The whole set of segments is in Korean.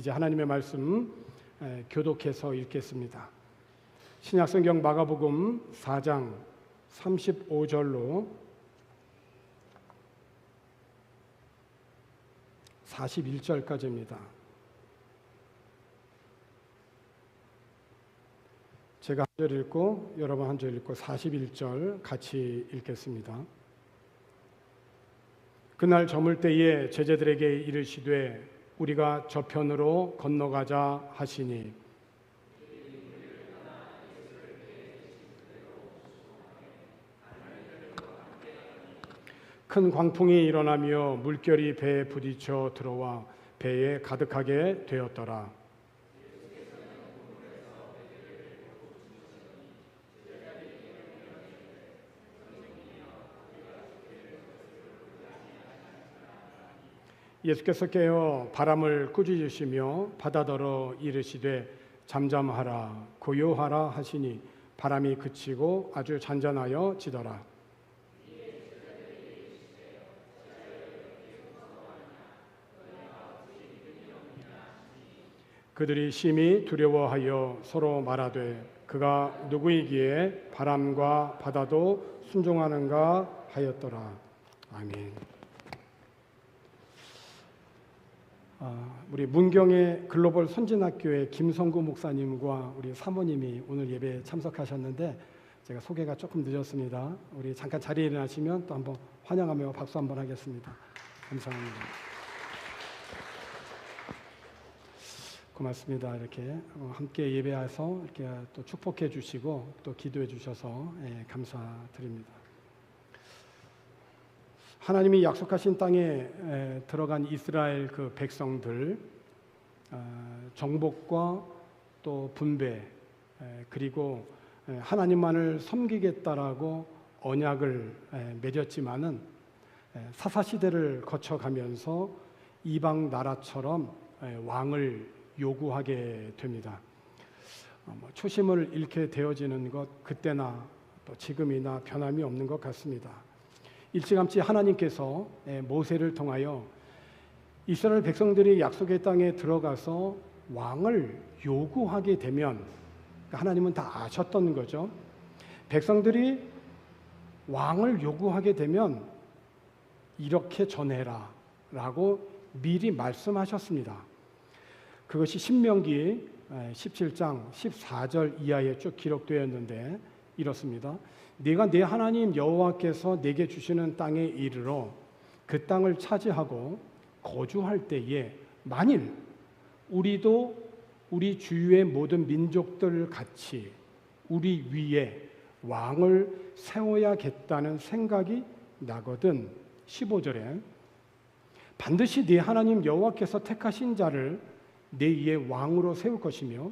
이제 하나님의 말씀 에, 교독해서 읽겠습니다. 신약성경 마가복음 4장 35절로 41절까지입니다. 제가 한 절 읽고 여러분 한 절 읽고 41절 같이 읽겠습니다. 그날 저물 때에 제자들에게 이르시되 우리가 저편으로 건너가자 하시니 큰 광풍이 일어나며 물결이 배에 부딪혀 들어와 배에 가득하게 되었더라. 예수께서 깨어 바람을 꾸짖으시며 바다더러 이르시되 잠잠하라 고요하라 하시니 바람이 그치고 아주 잔잔하여 지더라. 그들이 심히 두려워하여 서로 말하되 그가 누구이기에 바람과 바다도 순종하는가 하였더라. 아멘. 아, 우리 문경의 글로벌 선진학교의 김성구 목사님과 우리 사모님이 오늘 예배에 참석하셨는데 제가 소개가 조금 늦었습니다. 우리 잠깐 자리에 일어나시면 또 한번 환영하며 박수 한번 하겠습니다. 감사합니다. 고맙습니다. 이렇게 어, 함께 예배해서 이렇게 또 축복해 주시고 또 기도해 주셔서 예, 감사드립니다. 하나님이 약속하신 땅에 들어간 이스라엘 그 백성들 어, 정복과 또 분배 그리고 하나님만을 섬기겠다라고 언약을 맺었지만은 사사 시대를 거쳐가면서 이방 나라처럼 왕을 요구하게 됩니다. 어, 뭐 초심을 잃게 되어지는 것 그때나 또 지금이나 변함이 없는 것 같습니다. 일찌감치 하나님께서 예, 모세를 통하여 이스라엘 백성들이 약속의 땅에 들어가서 왕을 요구하게 되면 그러니까 하나님은 다 아셨던 거죠. 백성들이 왕을 요구하게 되면 이렇게 전해라 라고 미리 말씀하셨습니다. 그것이 신명기 17장 예, 14절 이하에 쭉 기록되었는데 이렇습니다. 네가 내 하나님 여호와께서 내게 주시는 땅에 이르러 그 땅을 차지하고 거주할 때에 만일 우리도 우리 주위의 모든 민족들 같이 우리 위에 왕을 세워야겠다는 생각이 나거든 15절에 반드시 네 하나님 여호와께서 택하신 자를 내 위에 왕으로 세울 것이며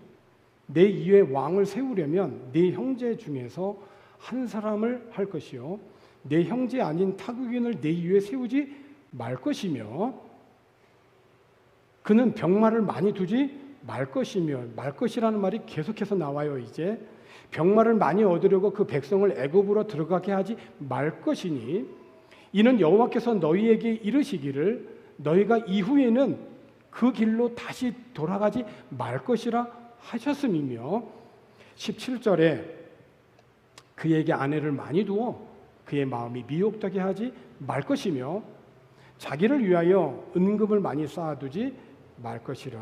내 위에 왕을 세우려면 네 형제 중에서 한 사람을 할 것이요. 내 형제 아닌 타국인을 내 위에 세우지 말 것이며 그는 병마를 많이 두지 말 것이며 말 것이라는 말이 계속해서 나와요 이제. 병마를 많이 얻으려고 그 백성을 애굽으로 들어가게 하지 말 것이니 이는 여호와께서 너희에게 이르시기를 너희가 이후에는 그 길로 다시 돌아가지 말 것이라 하셨음이며 17절에 그에게 아내를 많이 두어 그의 마음이 미혹되게 하지 말 것이며 자기를 위하여 은금을 많이 쌓아두지 말 것이라.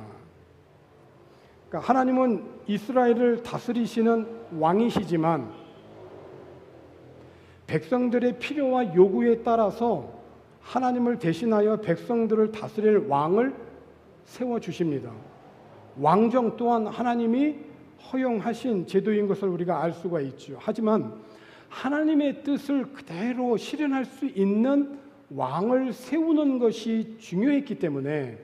그러니까 하나님은 이스라엘을 다스리시는 왕이시지만 백성들의 필요와 요구에 따라서 하나님을 대신하여 백성들을 다스릴 왕을 세워 주십니다. 왕정 또한 하나님이 허용하신 제도인 것을 우리가 알 수가 있죠. 하지만 하나님의 뜻을 그대로 실현할 수 있는 왕을 세우는 것이 중요했기 때문에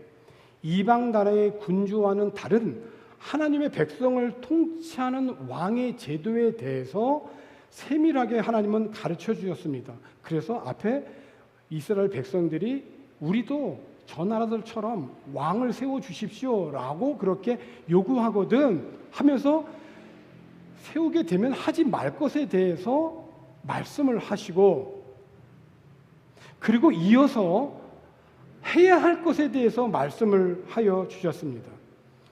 이방 나라의 군주와는 다른 하나님의 백성을 통치하는 왕의 제도에 대해서 세밀하게 하나님은 가르쳐 주셨습니다. 그래서 앞에 이스라엘 백성들이 우리도 저 나라들처럼 왕을 세워 주십시오라고 그렇게 요구하거든 하면서 세우게 되면 하지 말 것에 대해서 말씀을 하시고 그리고 이어서 해야 할 것에 대해서 말씀을 하여 주셨습니다.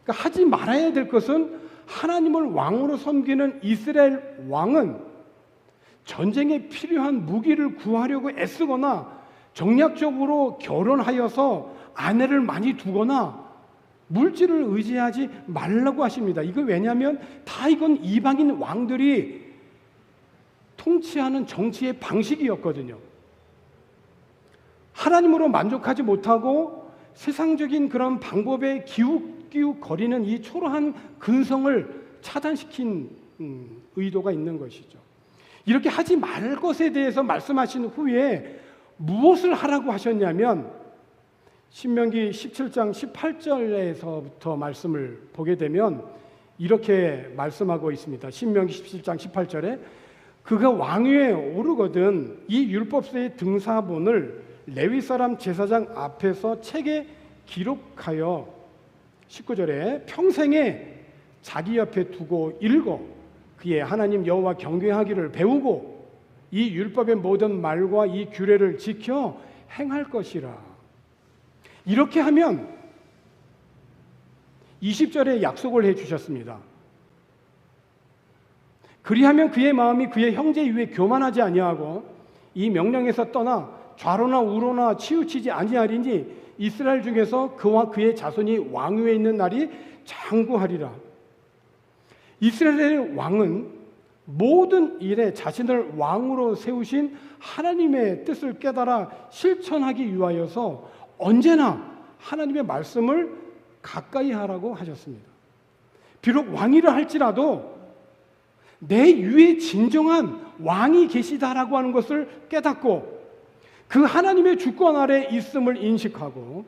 그러니까 하지 말아야 될 것은 하나님을 왕으로 섬기는 이스라엘 왕은 전쟁에 필요한 무기를 구하려고 애쓰거나 정략적으로 결혼하여서 아내를 많이 두거나 물질을 의지하지 말라고 하십니다. 이거 왜냐하면 다 이건 이방인 왕들이 통치하는 정치의 방식이었거든요. 하나님으로 만족하지 못하고 세상적인 그런 방법에 기웃기웃 거리는 이 초라한 근성을 차단시킨 음, 의도가 있는 것이죠. 이렇게 하지 말 것에 대해서 말씀하신 후에 무엇을 하라고 하셨냐면 신명기 17장 18절에서부터 말씀을 보게 되면 이렇게 말씀하고 있습니다. 신명기 17장 18절에 그가 왕위에 오르거든 이 율법서의 등사본을 레위 사람 제사장 앞에서 책에 기록하여 19절에 평생에 자기 옆에 두고 읽어 그의 하나님 여호와 경외하기를 배우고 이 율법의 모든 말과 이 규례를 지켜 행할 것이라. 이렇게 하면 20절에 약속을 해 주셨습니다. 그리하면 그의 마음이 그의 형제 위에 교만하지 아니하고 이 명령에서 떠나 좌로나 우로나 치우치지 아니하리니 이스라엘 중에서 그와 그의 자손이 왕위에 있는 날이 장구하리라. 이스라엘의 왕은 모든 일에 자신을 왕으로 세우신 하나님의 뜻을 깨달아 실천하기 위하여서 언제나 하나님의 말씀을 가까이 하라고 하셨습니다. 비록 왕이라 할지라도 내 위에 진정한 왕이 계시다라고 하는 것을 깨닫고 그 하나님의 주권 아래 있음을 인식하고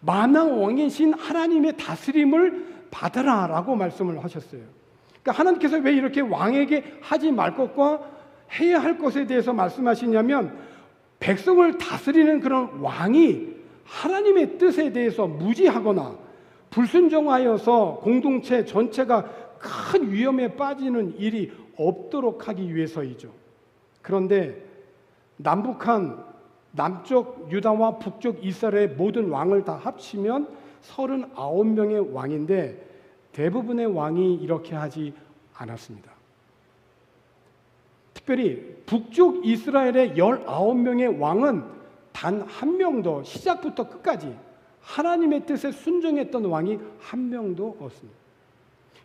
만왕 왕이신 하나님의 다스림을 받으라라고 말씀을 하셨어요. 그러니까 하나님께서 왜 이렇게 왕에게 하지 말 것과 해야 할 것에 대해서 말씀하시냐면 백성을 다스리는 그런 왕이 하나님의 뜻에 대해서 무지하거나 불순종하여서 공동체 전체가 큰 위험에 빠지는 일이 없도록 하기 위해서이죠. 그런데 남북한 남쪽 유다와 북쪽 이스라엘의 모든 왕을 다 합치면 39명의 왕인데 대부분의 왕이 이렇게 하지 않았습니다. 특별히 북쪽 이스라엘의 19명의 왕은 단 한 명도 시작부터 끝까지 하나님의 뜻에 순종했던 왕이 한 명도 없습니다.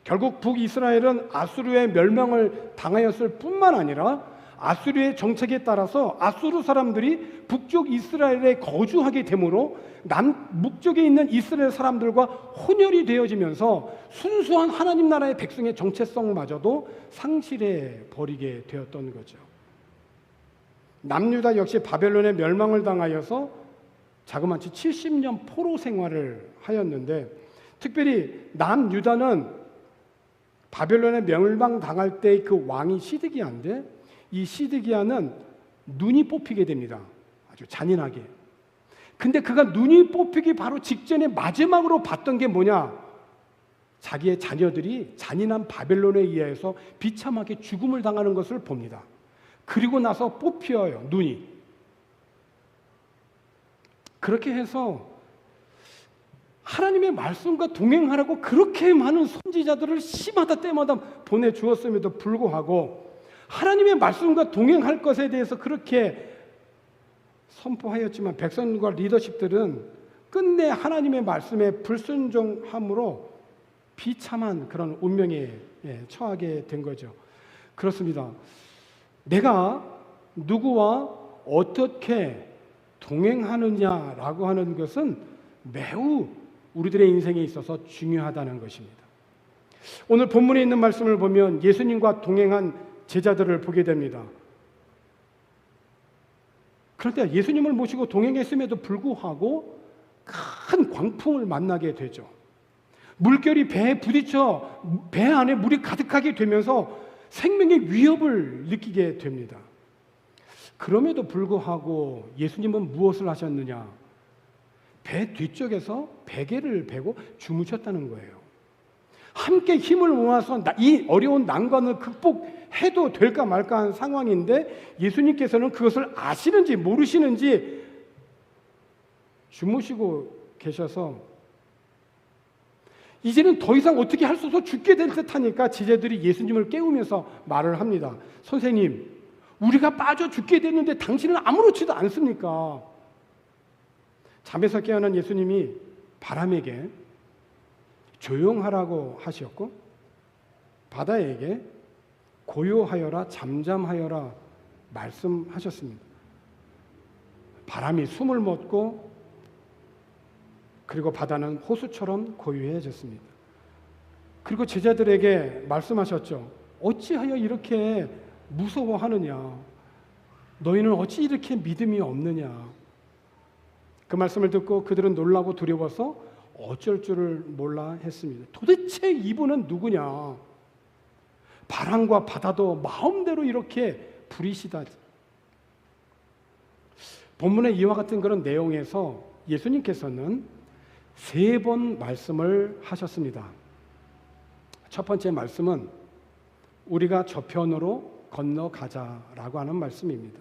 결국 북이스라엘은 아수르의 멸망을 당하였을 뿐만 아니라 아수르의 정책에 따라서 아수르 사람들이 북쪽 이스라엘에 거주하게 되므로 남북쪽에 있는 이스라엘 사람들과 혼혈이 되어지면서 순수한 하나님 나라의 백성의 정체성마저도 상실해 버리게 되었던 거죠. 남유다 역시 바벨론의 멸망을 당하여서 자그마치 70년 포로 생활을 하였는데 특별히 남유다는 바벨론의 멸망 당할 때 그 왕이 시드기야인데 이 시드기야는 눈이 뽑히게 됩니다. 아주 잔인하게. 근데 그가 눈이 뽑히기 바로 직전에 마지막으로 봤던 게 뭐냐? 자기의 자녀들이 잔인한 바벨론에 의해서 비참하게 죽음을 당하는 것을 봅니다. 그리고 나서 뽑혀요, 눈이. 그렇게 해서 하나님의 말씀과 동행하라고 그렇게 많은 선지자들을 시마다 때마다 보내주었음에도 불구하고 하나님의 말씀과 동행할 것에 대해서 그렇게 선포하였지만 백성과 리더십들은 끝내 하나님의 말씀에 불순종함으로 비참한 그런 운명에 예, 처하게 된 거죠. 그렇습니다. 내가 누구와 어떻게 동행하느냐라고 하는 것은 매우 우리들의 인생에 있어서 중요하다는 것입니다. 오늘 본문에 있는 말씀을 보면 예수님과 동행한 제자들을 보게 됩니다. 그런데 예수님을 모시고 동행했음에도 불구하고 큰 광풍을 만나게 되죠. 물결이 배에 부딪혀 배 안에 물이 가득하게 되면서 생명의 위협을 느끼게 됩니다. 그럼에도 불구하고 예수님은 무엇을 하셨느냐? 배 뒤쪽에서 베개를 베고 주무셨다는 거예요. 함께 힘을 모아서 이 어려운 난관을 극복 해도 될까 말까 한 상황인데 예수님께서는 그것을 아시는지 모르시는지 주무시고 계셔서 이제는 더 이상 어떻게 할 수 없어 죽게 될 듯하니까 제자들이 예수님을 깨우면서 말을 합니다. 선생님, 우리가 빠져 죽게 됐는데 당신은 아무렇지도 않습니까? 잠에서 깨어난 예수님이 바람에게 조용하라고 하셨고 바다에게 고요하여라 잠잠하여라 말씀하셨습니다. 바람이 숨을 멎고 그리고 바다는 호수처럼 고요해졌습니다. 그리고 제자들에게 말씀하셨죠. 어찌하여 이렇게 무서워하느냐? 너희는 어찌 이렇게 믿음이 없느냐? 그 말씀을 듣고 그들은 놀라고 두려워서 어쩔 줄을 몰라 했습니다. 도대체 이분은 누구냐? 바람과 바다도 마음대로 이렇게 부리시다지. 본문의 이와 같은 그런 내용에서 예수님께서는 세 번 말씀을 하셨습니다. 첫 번째 말씀은 우리가 저편으로 건너가자라고 하는 말씀입니다.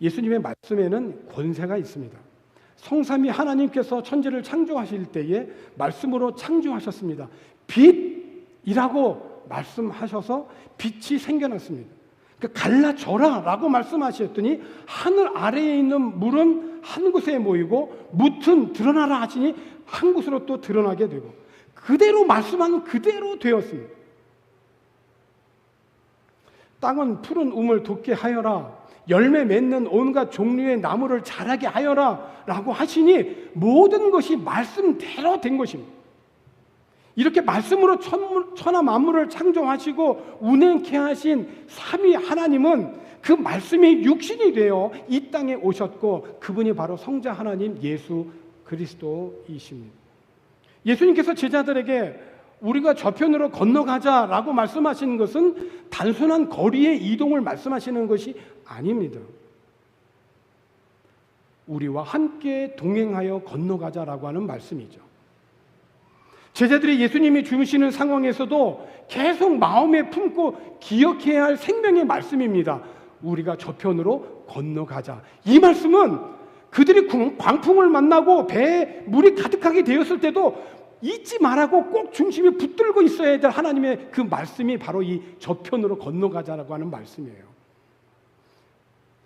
예수님의 말씀에는 권세가 있습니다. 성삼이 하나님께서 천지를 창조하실 때에 말씀으로 창조하셨습니다. 빛이라고 말씀하셔서 빛이 생겨났습니다. 그러니까 갈라져라 라고 말씀하셨더니 하늘 아래에 있는 물은 한 곳에 모이고 묻은 드러나라 하시니 한 곳으로 또 드러나게 되고 그대로 말씀한 그대로 되었습니다. 땅은 푸른 우물 돋게 하여라 열매 맺는 온갖 종류의 나무를 자라게 하여라 라고 하시니 모든 것이 말씀대로 된 것입니다. 이렇게 말씀으로 천하 만물을 창조하시고 운행케 하신 삼위 하나님은 그 말씀이 육신이 되어 이 땅에 오셨고 그분이 바로 성자 하나님 예수 그리스도이십니다. 예수님께서 제자들에게 우리가 저편으로 건너가자라고 말씀하시는 것은 단순한 거리의 이동을 말씀하시는 것이 아닙니다. 우리와 함께 동행하여 건너가자라고 하는 말씀이죠. 제자들이 예수님이 주무시는 상황에서도 계속 마음에 품고 기억해야 할 생명의 말씀입니다. 우리가 저편으로 건너가자. 이 말씀은 그들이 광풍을 만나고 배에 물이 가득하게 되었을 때도 잊지 말라고 꼭 중심에 붙들고 있어야 될 하나님의 그 말씀이 바로 이 저편으로 건너가자라고 하는 말씀이에요.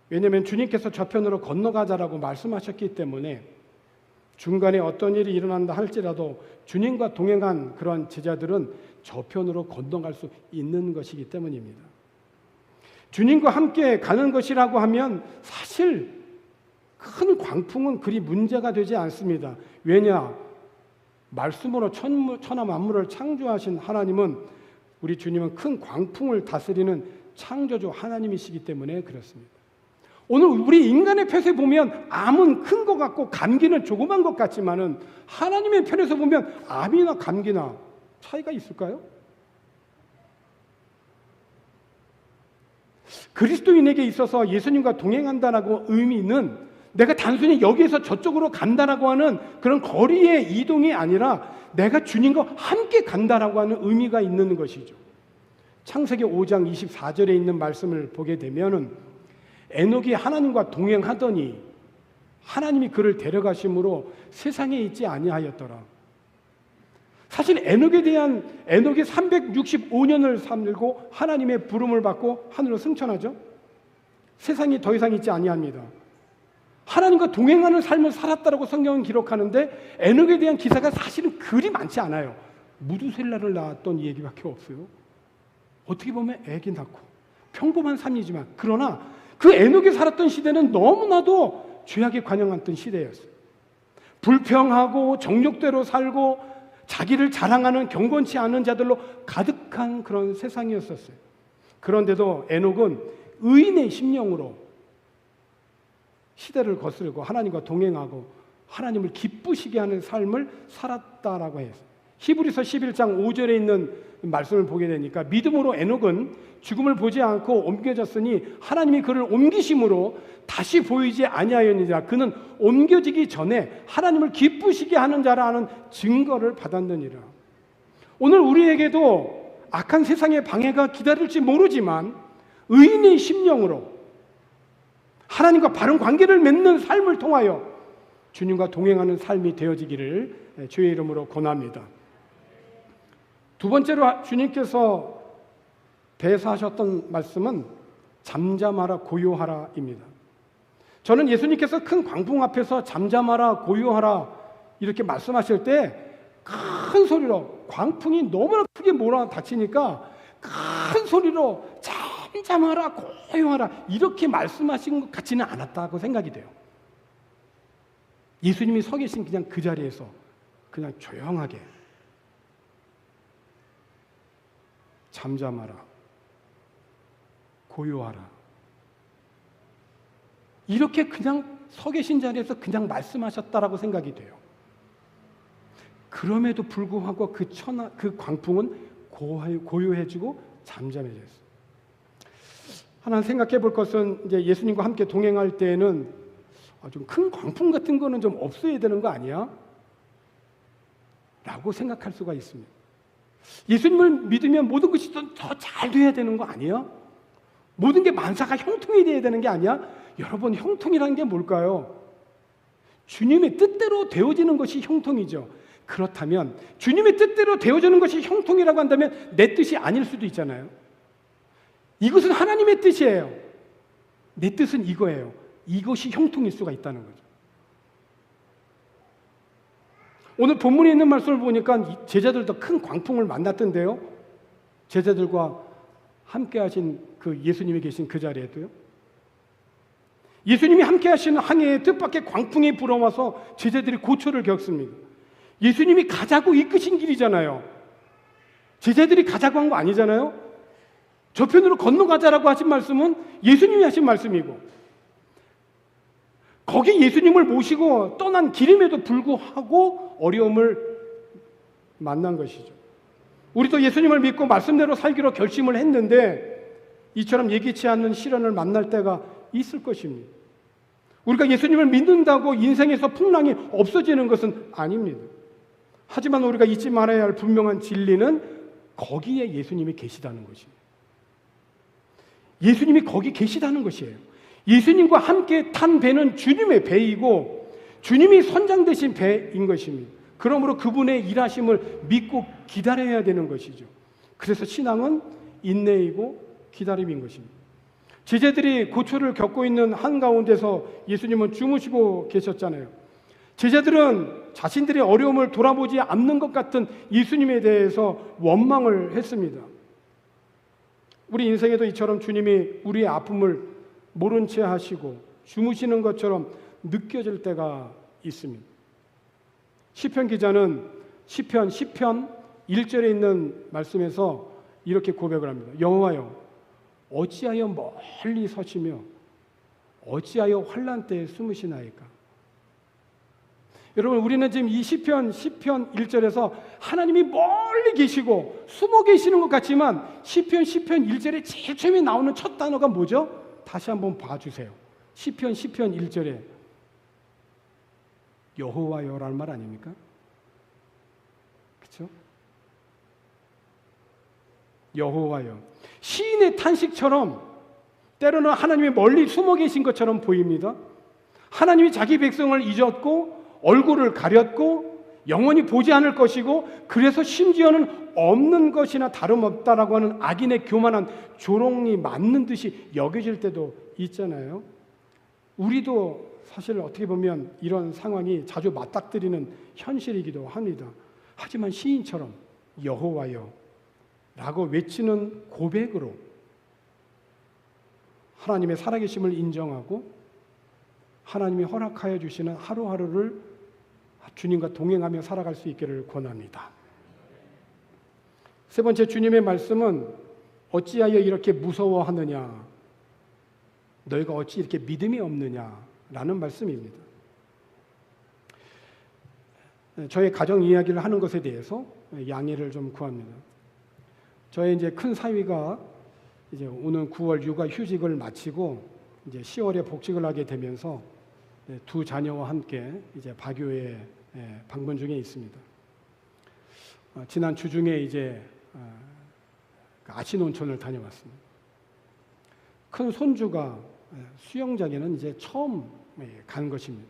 왜냐하면 주님께서 저편으로 건너가자라고 말씀하셨기 때문에 중간에 어떤 일이 일어난다 할지라도 주님과 동행한 그러한 제자들은 저편으로 건너갈 수 있는 것이기 때문입니다. 주님과 함께 가는 것이라고 하면 사실 큰 광풍은 그리 문제가 되지 않습니다. 왜냐? 말씀으로 천하 만물을 창조하신 하나님은 우리 주님은 큰 광풍을 다스리는 창조주 하나님이시기 때문에 그렇습니다. 오늘 우리 인간의 폐쇄 보면 암은 큰 것 같고 감기는 조그만 것 같지만은 하나님의 편에서 보면 암이나 감기나 차이가 있을까요? 그리스도인에게 있어서 예수님과 동행한다라고 의미는 내가 단순히 여기에서 저쪽으로 간다라고 하는 그런 거리의 이동이 아니라 내가 주님과 함께 간다라고 하는 의미가 있는 것이죠. 창세기 5장 24절에 있는 말씀을 보게 되면은 에녹이 하나님과 동행하더니 하나님이 그를 데려가심으로 세상에 있지 아니하였더라. 사실 에녹에 대한 에녹이 365년을 살고 하나님의 부름을 받고 하늘로 승천하죠. 세상이 더 이상 있지 아니합니다. 하나님과 동행하는 삶을 살았다라고 성경은 기록하는데 에녹에 대한 기사가 사실은 그리 많지 않아요. 무두셀라를 낳았던 얘기밖에 없어요. 어떻게 보면 애기 낳고 평범한 삶이지만 그러나 그 에녹이 살았던 시대는 너무나도 죄악에 관영했던 시대였어요. 불평하고 정욕대로 살고 자기를 자랑하는 경건치 않은 자들로 가득한 그런 세상이었었어요. 그런데도 에녹은 의인의 심령으로 시대를 거스르고 하나님과 동행하고 하나님을 기쁘시게 하는 삶을 살았다라고 해서 히브리서 11장 5절에 있는 말씀을 보게 되니까 믿음으로 에녹은 죽음을 보지 않고 옮겨졌으니 하나님이 그를 옮기심으로 다시 보이지 아니하였느니라 그는 옮겨지기 전에 하나님을 기쁘시게 하는 자라는 증거를 받았느니라 오늘 우리에게도 악한 세상의 방해가 기다릴지 모르지만 의인의 심령으로 하나님과 바른 관계를 맺는 삶을 통하여 주님과 동행하는 삶이 되어지기를 주의 이름으로 권합니다. 두 번째로 주님께서 대사하셨던 말씀은 잠잠하라 고요하라입니다. 저는 예수님께서 큰 광풍 앞에서 잠잠하라 고요하라 이렇게 말씀하실 때 큰 소리로 광풍이 너무나 크게 몰아닥치니까 큰 소리로 잠잠하라 고요하라 이렇게 말씀하신 것 같지는 않았다고 생각이 돼요. 예수님이 서 계신 그냥 그 자리에서 그냥 조용하게 잠잠하라 고요하라 이렇게 그냥 서 계신 자리에서 그냥 말씀하셨다라고 생각이 돼요. 그럼에도 불구하고 그 천하 그 광풍은 고요해지고 잠잠해졌어요. 하나 생각해 볼 것은 이제 예수님과 함께 동행할 때에는 아, 좀큰 광풍 같은 거는 좀 없어야 되는 거 아니야? 라고 생각할 수가 있습니다. 예수님을 믿으면 모든 것이 더 잘 돼야 되는 거 아니야? 모든 게 만사가 형통이 돼야 되는 게 아니야? 여러분, 형통이라는 게 뭘까요? 주님의 뜻대로 되어지는 것이 형통이죠. 그렇다면 주님의 뜻대로 되어지는 것이 형통이라고 한다면 내 뜻이 아닐 수도 있잖아요. 이것은 하나님의 뜻이에요. 내 뜻은 이거예요. 이것이 형통일 수가 있다는 거죠. 오늘 본문에 있는 말씀을 보니까 제자들도 큰 광풍을 만났던데요. 제자들과 함께 하신 그 예수님이 계신 그 자리에도요. 예수님이 함께 하시는 항해에 뜻밖의 광풍이 불어와서 제자들이 고초를 겪습니다. 예수님이 가자고 이끄신 길이잖아요. 제자들이 가자고 한 거 아니잖아요. 저편으로 건너가자라고 하신 말씀은 예수님이 하신 말씀이고, 거기 예수님을 모시고 떠난 길임에도 불구하고 어려움을 만난 것이죠. 우리도 예수님을 믿고 말씀대로 살기로 결심을 했는데, 이처럼 예기치 않는 시련을 만날 때가 있을 것입니다. 우리가 예수님을 믿는다고 인생에서 풍랑이 없어지는 것은 아닙니다. 하지만 우리가 잊지 말아야 할 분명한 진리는 거기에 예수님이 계시다는 것입니다. 예수님이 거기 계시다는 것이에요. 예수님과 함께 탄 배는 주님의 배이고 주님이 선장 되신 배인 것입니다. 그러므로 그분의 일하심을 믿고 기다려야 되는 것이죠. 그래서 신앙은 인내이고 기다림인 것입니다. 제자들이 고초를 겪고 있는 한가운데서 예수님은 주무시고 계셨잖아요. 제자들은 자신들의 어려움을 돌아보지 않는 것 같은 예수님에 대해서 원망을 했습니다. 우리 인생에도 이처럼 주님이 우리의 아픔을 모른 채 하시고 주무시는 것처럼 느껴질 때가 있습니다. 시편 기자는 시편 10편 1절에 있는 말씀에서 이렇게 고백을 합니다. 여호와여 어찌하여 멀리 서시며 어찌하여 환란 때에 숨으시나이까 여러분 우리는 지금 이 시편 10편 1절에서 하나님이 멀리 계시고 숨어 계시는 것 같지만 시편 10편 1절에 제일 처음에 나오는 첫 단어가 뭐죠? 다시 한번 봐 주세요. 시편 10편 1절에 여호와여라는 말 아닙니까? 그렇죠? 여호와여. 시인의 탄식처럼 때로는 하나님이 멀리 숨어 계신 것처럼 보입니다. 하나님이 자기 백성을 잊었고 얼굴을 가렸고 영원히 보지 않을 것이고 그래서 심지어는 없는 것이나 다름없다라고 하는 악인의 교만한 조롱이 맞는 듯이 여겨질 때도 있잖아요. 우리도 사실 어떻게 보면 이런 상황이 자주 맞닥뜨리는 현실이기도 합니다. 하지만 시인처럼 여호와여 라고 외치는 고백으로 하나님의 살아계심을 인정하고 하나님이 허락하여 주시는 하루하루를 주님과 동행하며 살아갈 수 있기를 권합니다. 세 번째 주님의 말씀은 어찌하여 이렇게 무서워하느냐? 너희가 어찌 이렇게 믿음이 없느냐? 라는 말씀입니다. 저의 가정 이야기를 하는 것에 대해서 양해를 좀 구합니다. 저의 이제 큰 사위가 이제 오는 9월 육아 휴직을 마치고 이제 10월에 복직을 하게 되면서 두 자녀와 함께 이제 예, 방문 중에 있습니다. 어, 지난 주 중에 이제 어, 그 아시논촌을 다녀왔습니다. 큰 손주가 예, 수영장에는 이제 처음 예, 간 것입니다.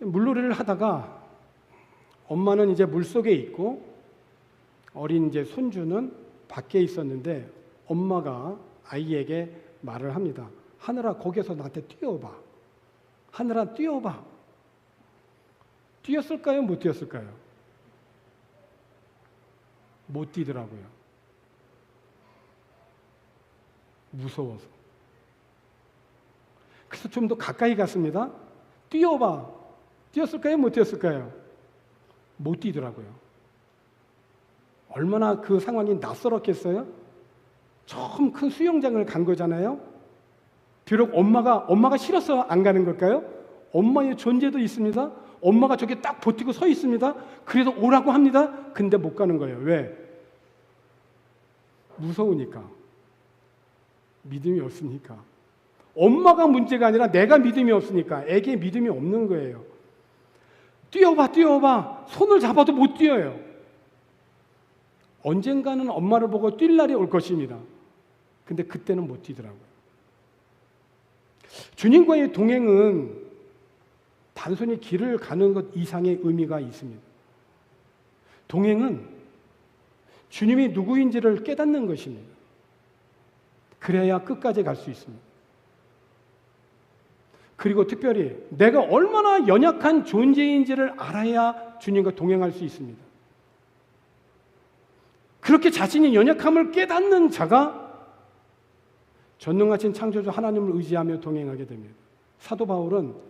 물놀이를 하다가 엄마는 이제 물 속에 있고 어린 이제 손주는 밖에 있었는데 엄마가 아이에게 말을 합니다. 하늘아 거기서 나한테 뛰어봐. 하늘아 뛰어봐. 뛰었을까요? 못 뛰었을까요? 못 뛰더라고요. 무서워서. 그래서 좀 더 가까이 갔습니다. 뛰어봐. 뛰었을까요? 못 뛰었을까요? 못 뛰더라고요. 얼마나 그 상황이 낯설었겠어요? 처음 큰 수영장을 간 거잖아요. 비록 엄마가 엄마가 싫어서 안 가는 걸까요? 엄마의 존재도 있습니다. 엄마가 저기 딱 버티고 서 있습니다. 그래서 오라고 합니다. 근데 못 가는 거예요. 왜? 무서우니까. 믿음이 없으니까. 엄마가 문제가 아니라 내가 믿음이 없으니까 애게 믿음이 없는 거예요. 뛰어봐, 뛰어봐. 손을 잡아도 못 뛰어요. 언젠가는 엄마를 보고 뛸 날이 올 것입니다. 근데 그때는 못 뛰더라고요. 주님과의 동행은 단순히 길을 가는 것 이상의 의미가 있습니다. 동행은 주님이 누구인지를 깨닫는 것입니다. 그래야 끝까지 갈 수 있습니다. 그리고 특별히 내가 얼마나 연약한 존재인지를 알아야 주님과 동행할 수 있습니다. 그렇게 자신이 연약함을 깨닫는 자가 전능하신 창조주 하나님을 의지하며 동행하게 됩니다. 사도 바울은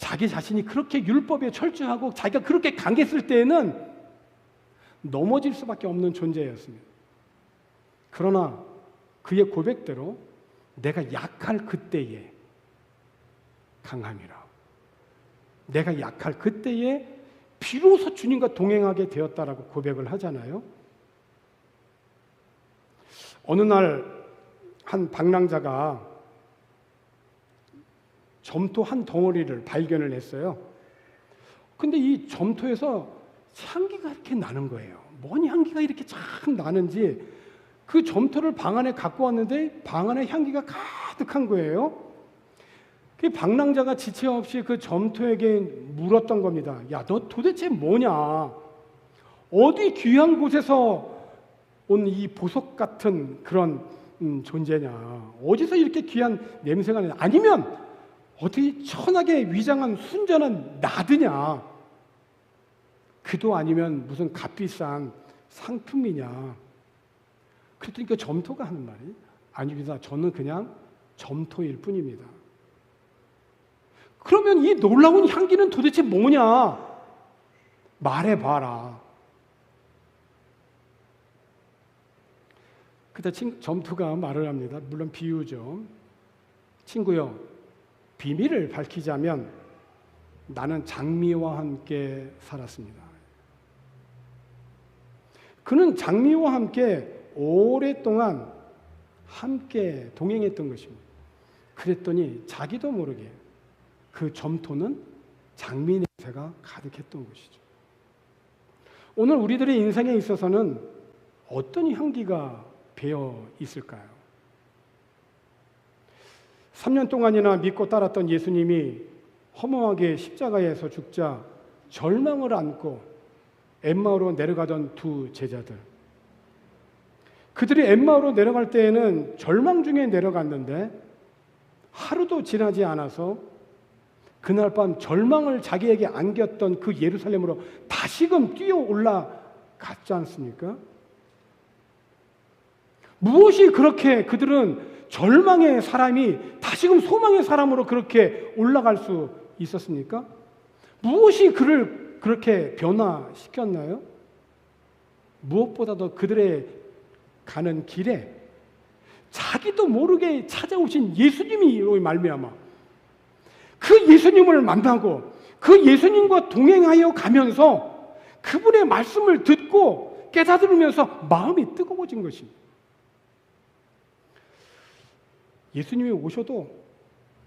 자기 자신이 그렇게 율법에 철저하고 자기가 그렇게 강했을 때에는 넘어질 수밖에 없는 존재였습니다. 그러나 그의 고백대로 내가 약할 그때에 강함이라. 내가 약할 그때에 비로소 주님과 동행하게 되었다라고 고백을 하잖아요. 어느 날 한 방랑자가 점토 한 덩어리를 발견을 했어요. 근데 이 점토에서 향기가 이렇게 나는 거예요. 뭔 향기가 이렇게 참 나는지 그 점토를 방 안에 갖고 왔는데 방 안에 향기가 가득한 거예요. 그 방랑자가 지체 없이 그 점토에게 물었던 겁니다. 야, 너 도대체 뭐냐? 어디 귀한 곳에서 온 이 보석 같은 그런 음, 존재냐? 어디서 이렇게 귀한 냄새가 나냐? 아니면 어디 천하게 위장한 순전한 나드냐? 그도 아니면 무슨 값비싼 상품이냐? 그랬더니 그 점토가 하는 말이 아닙니다. 저는 그냥 점토일 뿐입니다. 그러면 이 놀라운 향기는 도대체 뭐냐? 말해봐라. 그때 점토가 말을 합니다. 물론 비유죠. 친구요, 비밀을 밝히자면 나는 장미와 함께 살았습니다. 그는 장미와 함께 오랫동안 함께 동행했던 것입니다. 그랬더니 자기도 모르게 그 점토는 장미 냄새가 가득했던 것이죠. 오늘 우리들의 인생에 있어서는 어떤 향기가 배어 있을까요? 3년 동안이나 믿고 따랐던 예수님이 허무하게 십자가에서 죽자 절망을 안고 엠마오로 내려가던 두 제자들. 그들이 엠마오로 내려갈 때에는 절망 중에 내려갔는데 하루도 지나지 않아서 그날 밤 절망을 자기에게 안겼던 그 예루살렘으로 다시금 뛰어 올라갔지 않습니까? 무엇이 그렇게 그들은 절망의 사람이 다시금 소망의 사람으로 그렇게 올라갈 수 있었습니까? 무엇이 그를 그렇게 변화시켰나요? 무엇보다도 그들의 가는 길에 자기도 모르게 찾아오신 예수님이 말미암아 그 예수님을 만나고 그 예수님과 동행하여 가면서 그분의 말씀을 듣고 깨닫으면서 마음이 뜨거워진 것입니다. 예수님이 오셔도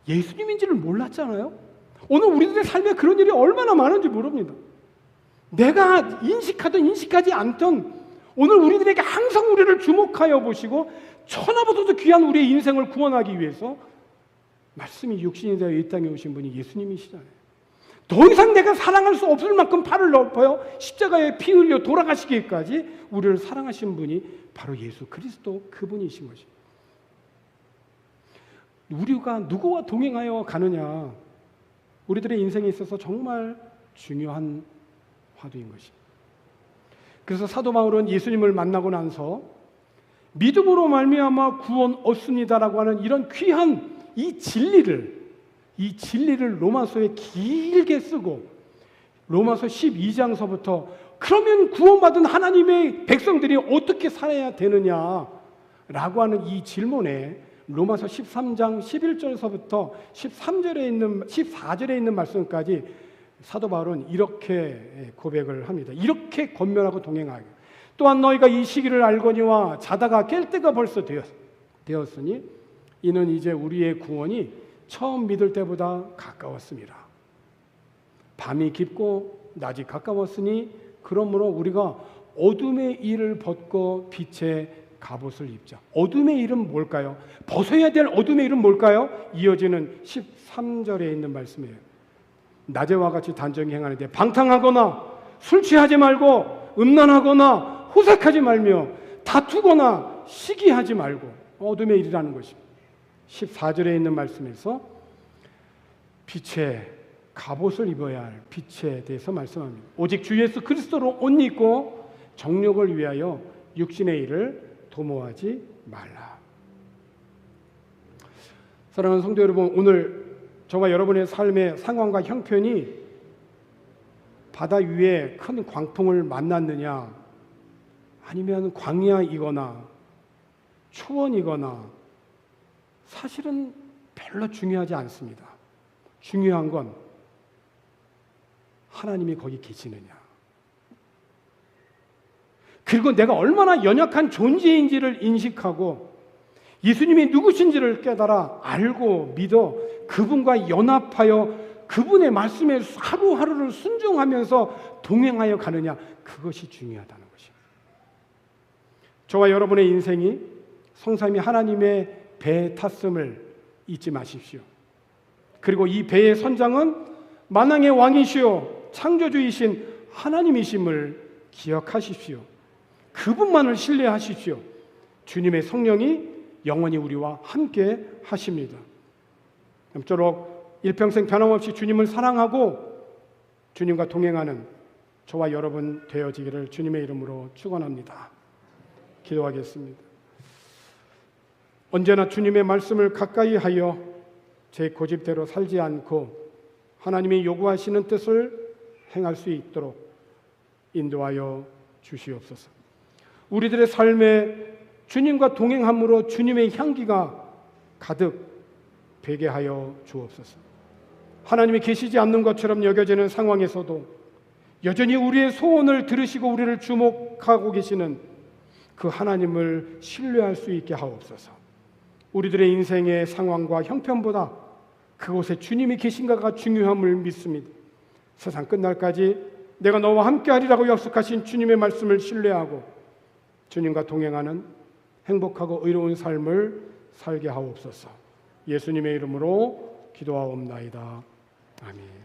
예수님인지를 몰랐잖아요. 오늘 우리들의 삶에 그런 일이 얼마나 많은지 모릅니다. 내가 인식하든 인식하지 않던 오늘 우리들에게 항상 우리를 주목하여 보시고 천하보다도 귀한 우리의 인생을 구원하기 위해서 말씀이 육신이 되어 이 땅에 오신 분이 예수님이시잖아요. 더 이상 내가 사랑할 수 없을 만큼 팔을 넓어요. 십자가에 피 흘려 돌아가시기까지 우리를 사랑하신 분이 바로 예수 그리스도 그분이신 것입니다. 우리가 누구와 동행하여 가느냐? 우리들의 인생에 있어서 정말 중요한 화두인 것입니다. 그래서 사도 바울은 예수님을 만나고 나서 믿음으로 말미암아 구원 얻습니다라고 하는 이런 귀한 이 진리를 이 진리를 로마서에 길게 쓰고 로마서 12장서부터 그러면 구원받은 하나님의 백성들이 어떻게 살아야 되느냐라고 하는 이 질문에 로마서 13장 11절서부터 13절에 있는 14절에 있는 말씀까지 사도 바울은 이렇게 고백을 합니다. 이렇게 권면하고 동행하게. 또한 너희가 이 시기를 알거니와 자다가 깰 때가 벌써 되었, 되었으니 이는 이제 우리의 구원이 처음 믿을 때보다 가까웠습니다. 밤이 깊고 낮이 가까웠으니 그러므로 우리가 어둠의 일을 벗고 빛의 갑옷을 입자. 어둠의 일은 뭘까요? 벗어야 될 어둠의 일은 뭘까요? 이어지는 13절에 있는 말씀이에요. 낮에와 같이 단정히 행하는데 방탕하거나 술 취하지 말고 음란하거나 호색하지 말며 다투거나 시기하지 말고 어둠의 일이라는 것입니다. 14절에 있는 말씀에서 빛의 갑옷을 입어야 할 빛에 대해서 말씀합니다. 오직 주 예수 그리스도로 옷 입고 정욕을 위하여 육신의 일을 도모하지 말라. 사랑하는 성도 여러분, 오늘 저와 여러분의 삶의 상황과 형편이 바다 위에 큰 광풍을 만났느냐, 아니면 광야이거나 초원이거나 사실은 별로 중요하지 않습니다. 중요한 건 하나님이 거기 계시느냐. 그리고 내가 얼마나 연약한 존재인지를 인식하고 예수님이 누구신지를 깨달아 알고 믿어 그분과 연합하여 그분의 말씀에 하루하루를 순종하면서 동행하여 가느냐 그것이 중요하다는 것입니다. 저와 여러분의 인생이 성삼이 하나님의 배에 탔음을 잊지 마십시오. 그리고 이 배의 선장은 만왕의 왕이시오 창조주이신 하나님이심을 기억하십시오. 그분만을 신뢰하십시오. 주님의 성령이 영원히 우리와 함께 하십니다. 남쪼록 일평생 변함없이 주님을 사랑하고 주님과 동행하는 저와 여러분 되어지기를 주님의 이름으로 축원합니다. 기도하겠습니다. 언제나 주님의 말씀을 가까이 하여 제 고집대로 살지 않고 하나님이 요구하시는 뜻을 행할 수 있도록 인도하여 주시옵소서. 우리들의 삶에 주님과 동행함으로 주님의 향기가 가득 되게 하여 주옵소서. 하나님이 계시지 않는 것처럼 여겨지는 상황에서도 여전히 우리의 소원을 들으시고 우리를 주목하고 계시는 그 하나님을 신뢰할 수 있게 하옵소서. 우리들의 인생의 상황과 형편보다 그곳에 주님이 계신가가 중요함을 믿습니다. 세상 끝날까지 내가 너와 함께 하리라고 약속하신 주님의 말씀을 신뢰하고 주님과 동행하는 행복하고 의로운 삶을 살게 하옵소서. 예수님의 이름으로 기도하옵나이다. 아멘.